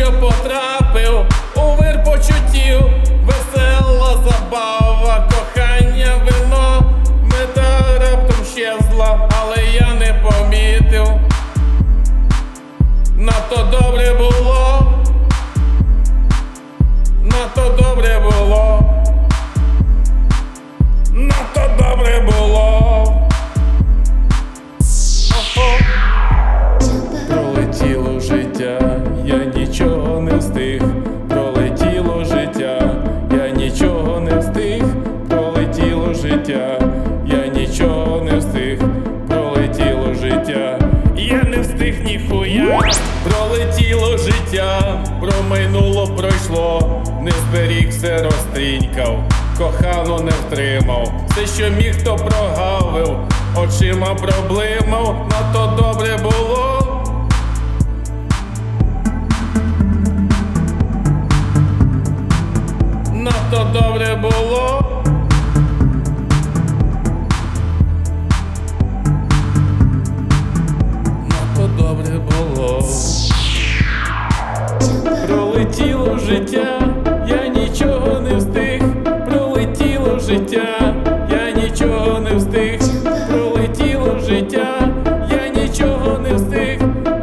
що потрапив у вир почуттів, весела забава, кохання, вино, мета раптом щезла, але я не помітив. Надто добре було, не встиг, пролетіло життя, я нічого не встиг, пролетіло життя, я не встиг ніхуя, пролетіло життя, промайнуло, пройшло, не зберіг все розтрінькав, кохану не втримав, все, що міг, то прогавив, очима проблимав, надто добре було. Було. Пролетіло життя, я нічого не встиг. Пролетіло життя, я нічого не встиг. Пролетіло життя, я нічого не встиг.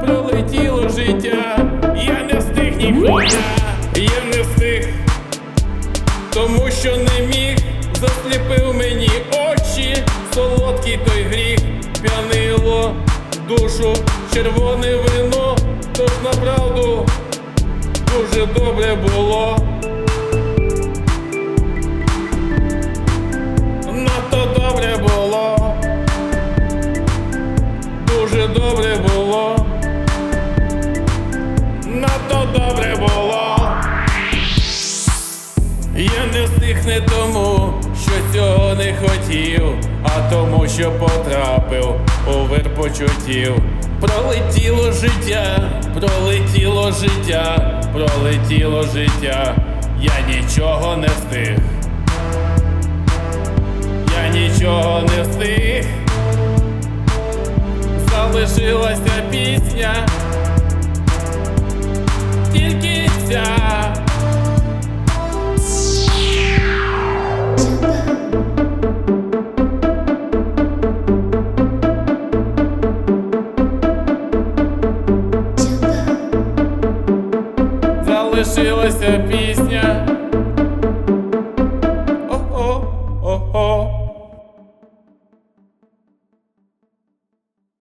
Пролетіло життя, я не встиг ніхуя, я не встиг тому що не міг, засліпив мені очі, солодкий той гріх, п'янило душу, червоне вино, тож направду дуже добре було. Надто добре було, дуже добре було, надто добре було. Я не встиг тому, цього не хотів, а тому, що потрапив у вир почуттів. Пролетіло життя, пролетіло життя, пролетіло життя, я нічого не встиг. Я нічого не встиг. Залишилася пісня. Тільки ця. Залишилася пісня.